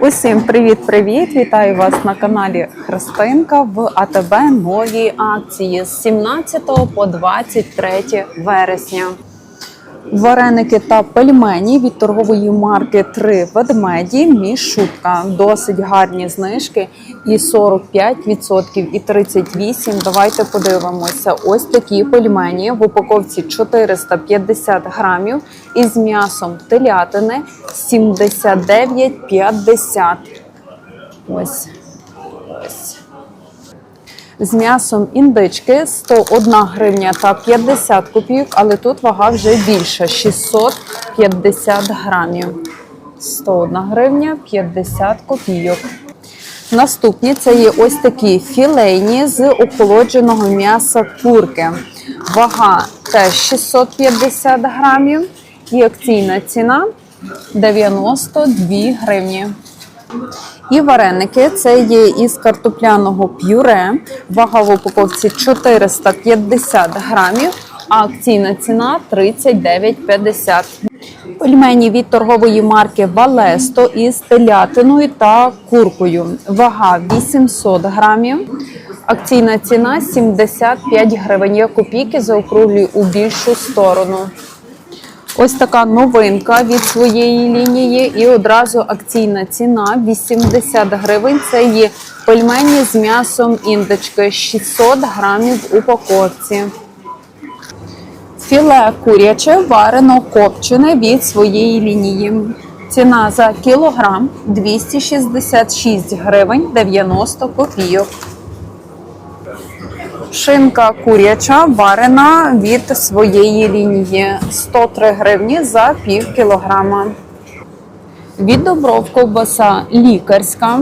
Усім привіт-привіт! Вітаю вас на каналі Христинка в АТБ нові акції з 17 по 23 вересня. Вареники та пельмені від торгової марки Три ведмеді мішутка. Досить гарні знижки. І 45%, і 38%. Давайте подивимося. Ось такі пельмені в упаковці 450 грамів із м'ясом телятини 79,50. Ось. Ось. З м'ясом індички 101 гривня та 50 копійок, але тут вага вже більша 650 грамів. 101 гривня 50 копійок. Наступні це є ось такі філейні з охолодженого м'яса курки. Вага теж 650 грамів. І акційна ціна 92 гривні. І вареники це є із картопляного пюре. Вага в упаковці 450 грамів, а акційна ціна 39,50. Пельмені від торгової марки Валесто із телятиною та куркою. Вага 800 грамів. Акційна ціна 75 гривень. Я копійки заокруглюю у більшу сторону. Ось така новинка від своєї лінії, і одразу акційна ціна 80 гривень. Це є пельмені з м'ясом індички, 600 грамів в упаковці. Філе куряче варено копчене від своєї лінії. Ціна за кілограм 266 гривень 90 копійок. Шинка куряча варена від своєї лінії 103 гривні за пів кілограма. Від добров ковбаса лікарська.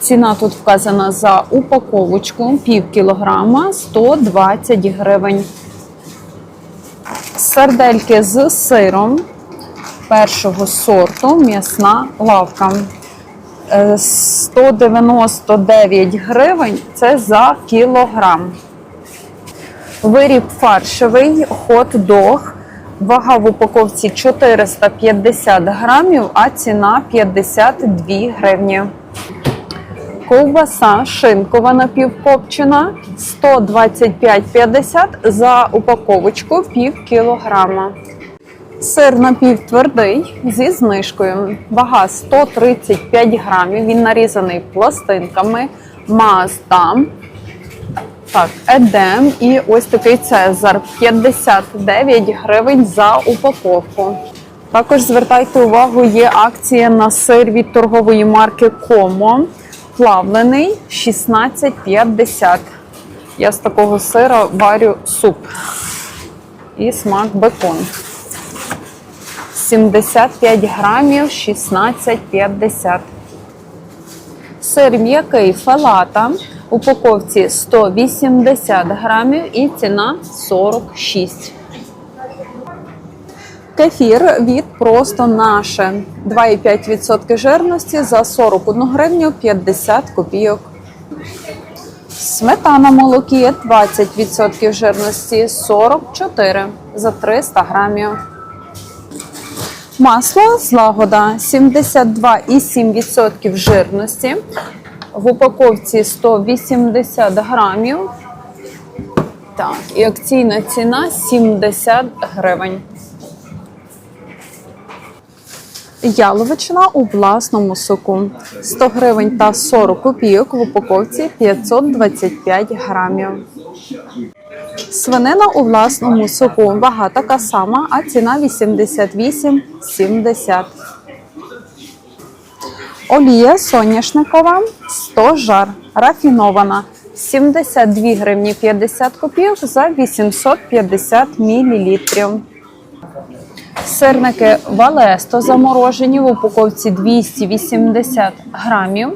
Ціна тут вказана за упаковочку пів кілограма 120 гривень. Сардельки з сиром першого сорту м'ясна лавка. Е, 199 гривень це за кілограм. Виріб фаршевий хот-дог. Вага в упаковці 450 грамів, а ціна 52 гривні. Ковбаса шинкова напівкопчена 125,50 за упаковочку пів кілограма. Сир напівтвердий зі знижкою. Вага 135 грамів. Він нарізаний пластинками. Маастам. Так, едем і ось такий цезар 59 гривень за упаковку. Також звертайте увагу, є акція на сир від торгової марки Комо. Плавлений 16,50. Я з такого сира варю суп. І смак бекон. 75 грамів 16,50. Сир м'який фалата. Упаковці 180 грамів і ціна 46. Кефір від просто наше 2,5% жирності за 41 гривню 50 копійок. Сметана молокі 20% жирності 44 за 300 грамів. Масло злагода 72,7% жирності. В упаковці 180 грамів. Так, і акційна ціна 70 гривень. Яловичина у власному соку 100 гривень та 40 копійок в упаковці 525 грамів. Свинина у власному соку. Вага така сама, а ціна 88,70. Олія соняшникова 100 жар. Рафінована 72 гривні 50 копійок за 850 мл. Сирники Валесто заморожені в упаковці 280 грамів.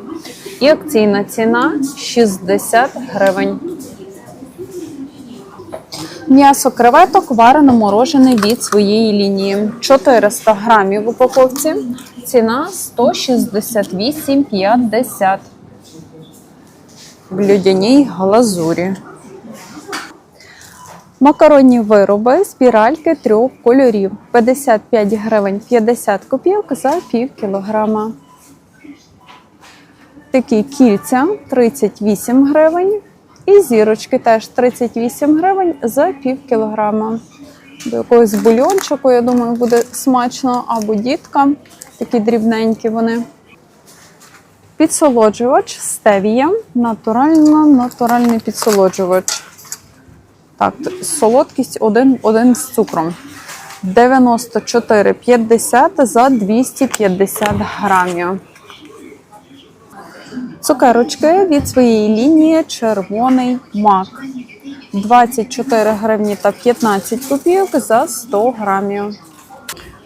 І акційна ціна 60 гривень. М'ясо креветок варено морожене від своєї лінії. 400 грамів в упаковці. Ціна 168,50 в людяній глазурі. Макаронні вироби, спіральки трьох кольорів. 55 гривень 50 копійок за пів кілограма. Такі кільця 38 гривень. І зірочки теж 38 гривень за пів кілограма. До якогось бульончику, я думаю, буде смачно, або дітка. Такі дрібненькі вони. Підсолоджувач стевія. Натурально, натуральний підсолоджувач. Так, солодкість один, один з цукром. 94,50 за 250 грамів. Цукерочки від своєї лінії червоний мак. 24 гривні та 15 копійок за 100 грамів.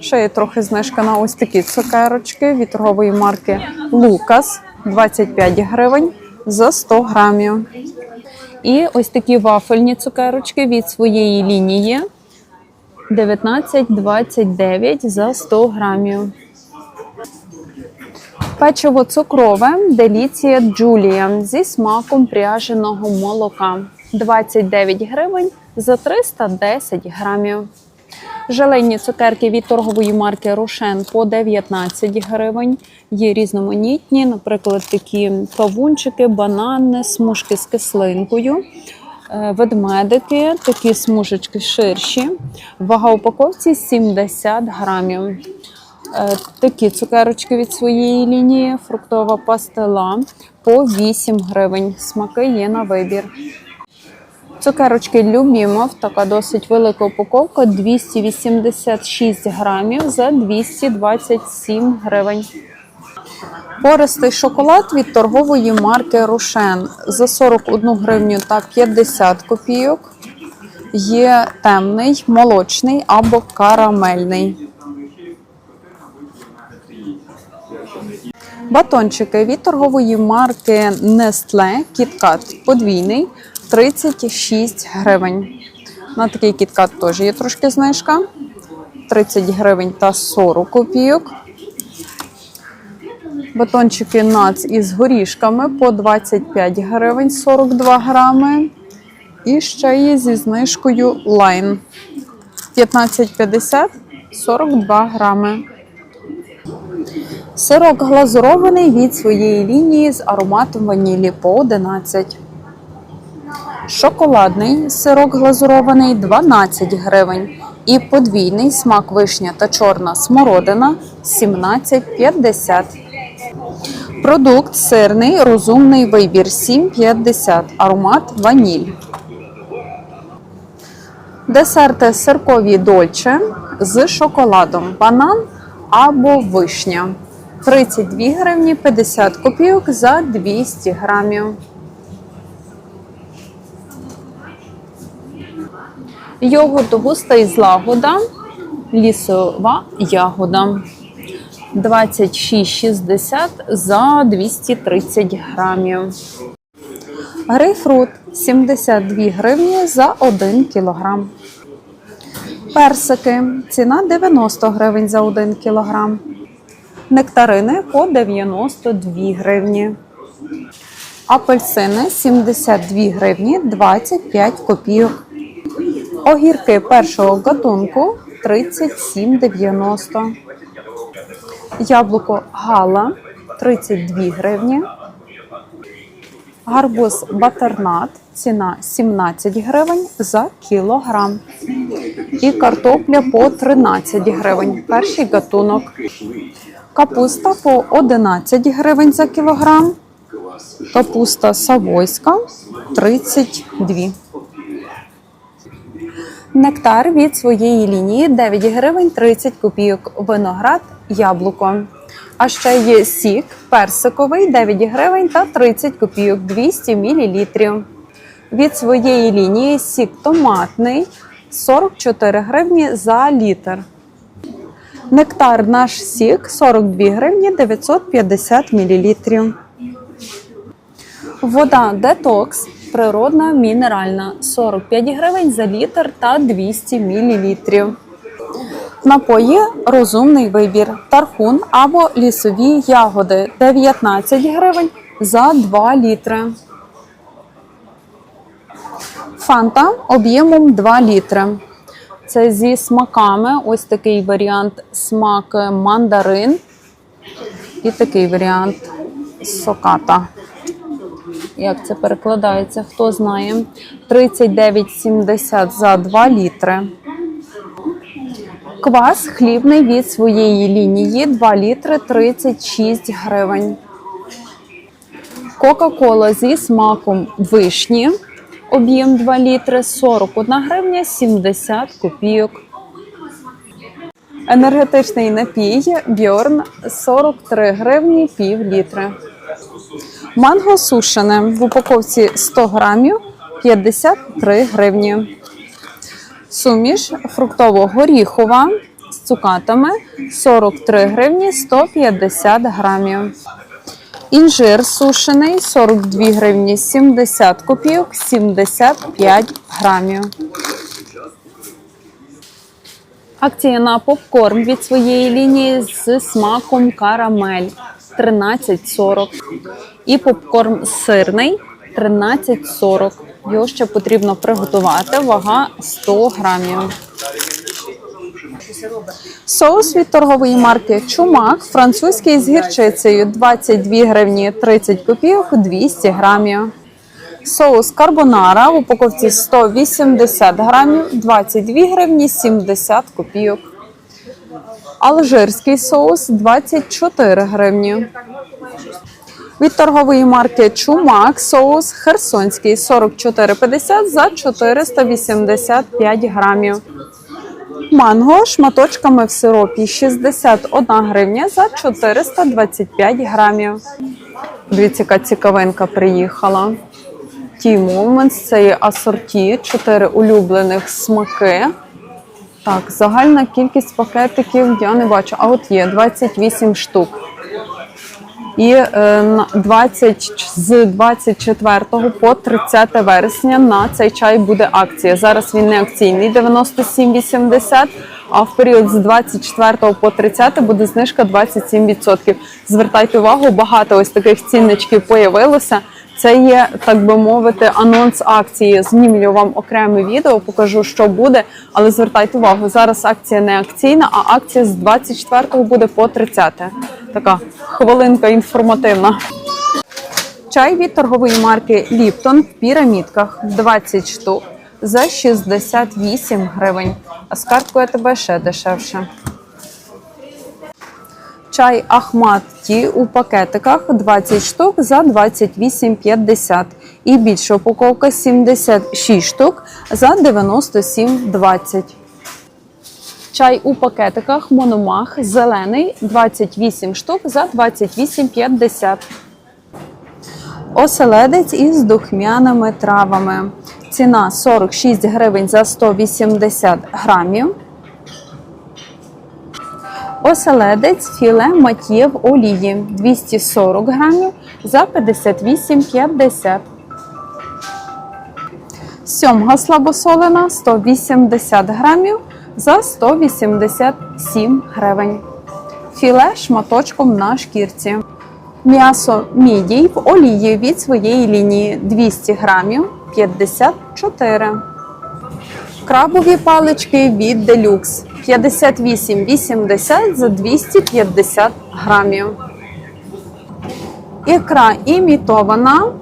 Ще є трохи знижка на ось такі цукерочки від торгової марки Лукас 25 гривень за 100 грамів. І ось такі вафельні цукерочки від своєї лінії 19,29 за 100 грамів. Печиво цукрове Деліція Джулія зі смаком пряженого молока 29 гривень за 310 грамів. Желейні цукерки від торгової марки Рошен по 19 гривень. Є різноманітні, наприклад, такі кавунчики, банани, смужки з кислинкою, е, ведмедики, такі смужечки ширші. Вага упаковці 70 грамів. Е, Такі цукерочки від своєї лінії, фруктова пастила по 8 гривень. Смаки є на вибір. Цукерочки Любімов, така досить велика упаковка, 286 грамів за 227 гривень. Пористий шоколад від торгової марки Рошен за 41 гривню та 50 копійок. Є темний, молочний або карамельний. Батончики від торгової марки Nestle KitKat подвійний 36 гривень. На такий KitKat теж є трошки знижка. 30 гривень та 40 копійок. Батончики нац із горішками по 25 гривень 42 грами. І ще є зі знижкою Line 15,50 42 грами. Сирок глазурований від своєї лінії з ароматом ванілі по 11. Шоколадний сирок глазурований 12 гривень. І подвійний смак вишня та чорна смородина 17,50. Продукт сирний розумний вибір 7,50. Аромат ваніль. Десерти сиркові дольче з шоколадом, банан або вишня. 32 гривні 50 копійок за 200 грамів. Йогурт густий злагода, лісова ягода. 26,60 за 230 грамів. Грейпфрут 72 гривні за 1 кілограм. Персики. Ціна 90 гривень за 1 кілограм. Нектарини по 92 гривні. Апельсини 72 гривні 25 копійок. Огірки першого гатунку 37,90. Яблуко гала 32 гривні. Гарбуз батернат. Ціна 17 гривень за кілограм. І картопля по 13 гривень. Перший гатунок. Капуста по 11 гривень за кілограм. Капуста савойська 32. Нектар від своєї лінії 9 гривень 30 копійок. Виноград, яблуко. А ще є сік персиковий 9 гривень та 30 копійок 200 мл. Від своєї лінії сік томатний 44 гривні за літр. Нектар наш сік 42 гривні 950 мл. Вода детокс природна мінеральна 45 гривень за літр та 200 мл. Напої розумний вибір. Тархун або лісові ягоди 19 гривень за 2 літри. Фанта об'ємом 2 літри. Це зі смаками. Ось такий варіант смак мандарин. І такий варіант соката. Як це перекладається? Хто знає? 39,70 за 2 літри. Квас хлібний від своєї лінії 2 літри 36 гривень. Кока-кола зі смаком вишні. Об'єм 2 літри 41 гривня 70 копійок. Енергетичний напій Бьорн 43 гривні пів літри. Манго сушене в упаковці 100 грамів 53 гривні. Суміш фруктово-горіхова з цукатами 43 гривні 150 грамів. Інжир сушений 42 гривні 70 копійок 75 грамів. Акція на попкорн від своєї лінії з смаком карамель 13,40. І попкорн сирний 13,40. Його ще потрібно приготувати. Вага 100 грамів. Соус від торгової марки Чумак французький з гірчицею 22 гривні 30 копійок 200 грамів. Соус карбонара в упаковці 180 грамів 22 гривні 70 копійок. Алжирський соус 24 гривні. Від торгової марки Чумак соус херсонський 44,50 за 485 грамів. Манго шматочками в сиропі 61 гривня за 425 грамів. Дивіться, яка цікавинка приїхала. Ті Moments, це є асорті, 4 улюблених смаки. Так, загальна кількість пакетиків я не бачу. А от є 28 штук. І е, на 20, з 24 по 30 вересня на цей чай буде акція. Зараз він не акційний 97,80, а в період з 24 по 30 буде знижка 27%. Звертайте увагу, багато ось таких цінничків появилося. Це є, так би мовити, анонс акції. Знімлю вам окреме відео, покажу, що буде. Але звертайте увагу, зараз акція не акційна, а акція з 24 буде по 30. Така хвилинка інформативна. Чай від торгової марки Ліптон в пірамідках 20 штук за 68 гривень. А з карткою тебе ще дешевше. Чай Ахмат Ті у пакетиках 20 штук за 28,50. І більша упаковка 76 штук за 97,20. Чай у пакетиках Мономах зелений 28 штук за 28,50. Оселедець із духмяними травами. Ціна 46 гривень за 180 грамів. Оселедець філе матє в олії 240 грамів за 58,50. Сьомга слабосолена 180 грамів за 187 гривень. Філе шматочком на шкірці. М'ясо мідій в олії від своєї лінії 200 грамів 54. Крабові палички від Deluxe 58,80 за 250 грамів. Ікра імітована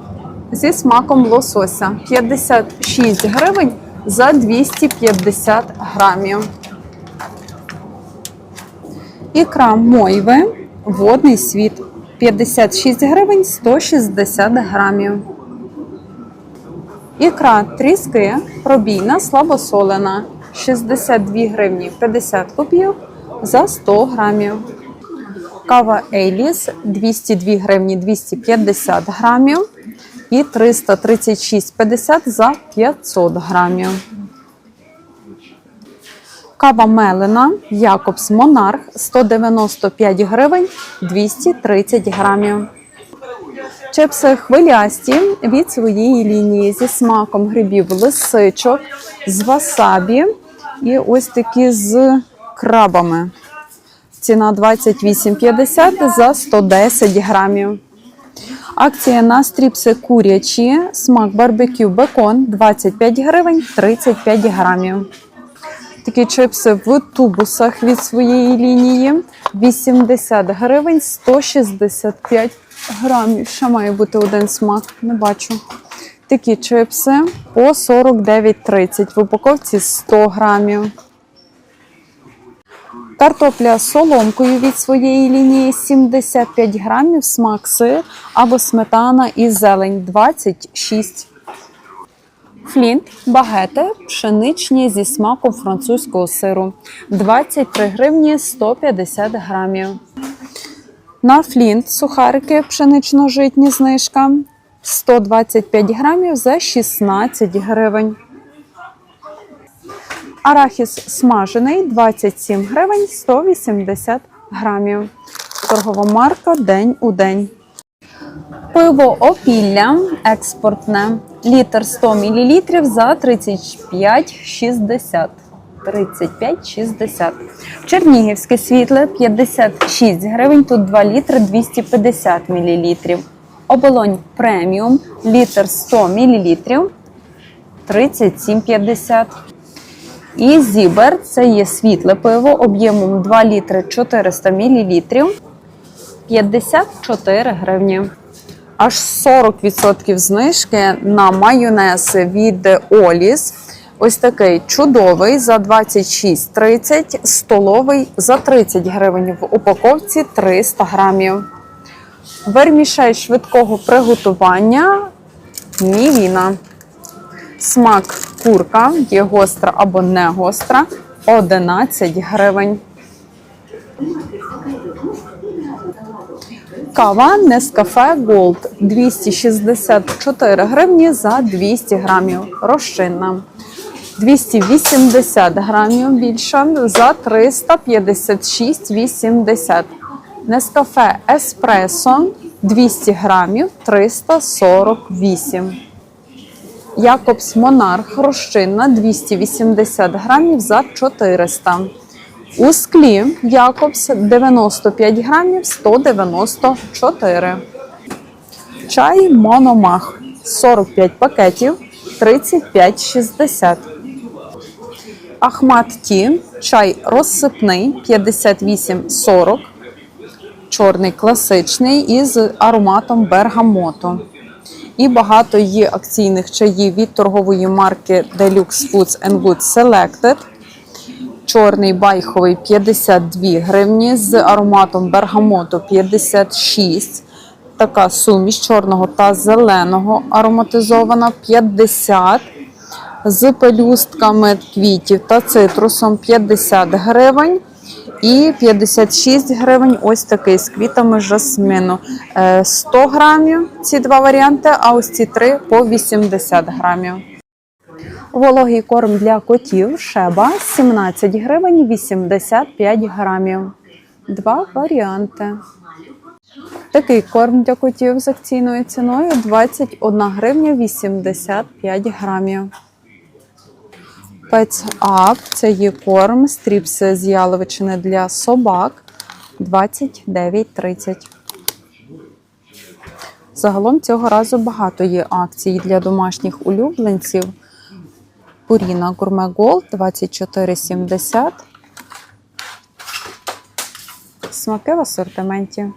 зі смаком лосося 56 гривень за 250 грамів. Ікра мойви водний світ 56 гривень 160 грамів. Ікра тріски пробійна слабосолена 62 гривні 50 копійок за 100 грамів. Кава Ейліс 202 гривні 250 грамів і 336,50 за 500 грамів. Кава Мелена Якобс Монарх 195 гривень 230 грамів. Чипси хвилясті від своєї лінії зі смаком грибів лисичок, з васабі і ось такі з крабами. Ціна 28,50 за 110 грамів. Акція на стріпси курячі, смак барбекю бекон 25 гривень 35 грамів. Такі чипси в тубусах від своєї лінії 80 гривень 165 грамів. Ще має бути один смак, не бачу. Такі чипси по 49,30 в упаковці 100 грамів. Картопля з соломкою від своєї лінії 75 грамів, смак сир або сметана і зелень 26. Флінт, багети, пшеничні зі смаком французького сиру 23 гривні 150 грамів. На флінт сухарики пшенично-житні знижка 125 грамів за 16 гривень. Арахіс смажений 27 гривень 180 грамів. Торгова марка День у день. Пиво опілля експортне. Літр 100 мл за 35,60. 35,60. Чернігівське світле 56 гривень. Тут 2 літри 250 мл. Оболонь преміум літр 100 мл 37,50. І зібер це є світле пиво об'ємом 2 літри 400 мл 54 гривні. Аж 40% знижки на майонез від Оліс. Ось такий чудовий за 26,30, столовий за 30 гривень в упаковці 300 грамів. Вермішель швидкого приготування Мівіна. Смак курка є гостра або не гостра 11 гривень. Кава Нескафе Gold 264 гривні за 200 грамів. Розчинна. 280 грамів більша за 356,80. Нескафе Еспресо 200 грамів 348. Якобс Монарх розчинна 280 грамів за 400. У склі Якобс 95 грамів 194. Чай Мономах 45 пакетів 35,60. Ахмат Ті. Чай розсипний 58,40. Чорний класичний із ароматом бергамото. І багато є акційних чаїв від торгової марки Deluxe Foods and Goods Selected. Чорний байховий 52 гривні з ароматом бергамото 56. Така суміш чорного та зеленого ароматизована 50. З пелюстками квітів та цитрусом 50 гривень. І 56 гривень ось такий з квітами жасмину. Е, 100 грамів ці два варіанти, а ось ці три по 80 грамів. Вологий корм для котів Шеба 17 гривень 85 грамів. Два варіанти. Такий корм для котів з акційною ціною 21 гривня 85 грамів. Up – це є корм стріпси з яловичини для собак 29,30. Загалом цього разу багато є акцій для домашніх улюбленців. Пуріна Гурме Голд 24,70. Смаки в асортименті.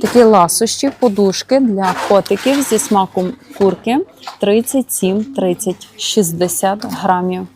Такі ласощі, подушки для котиків зі смаком курки 37,30, 60 грамів.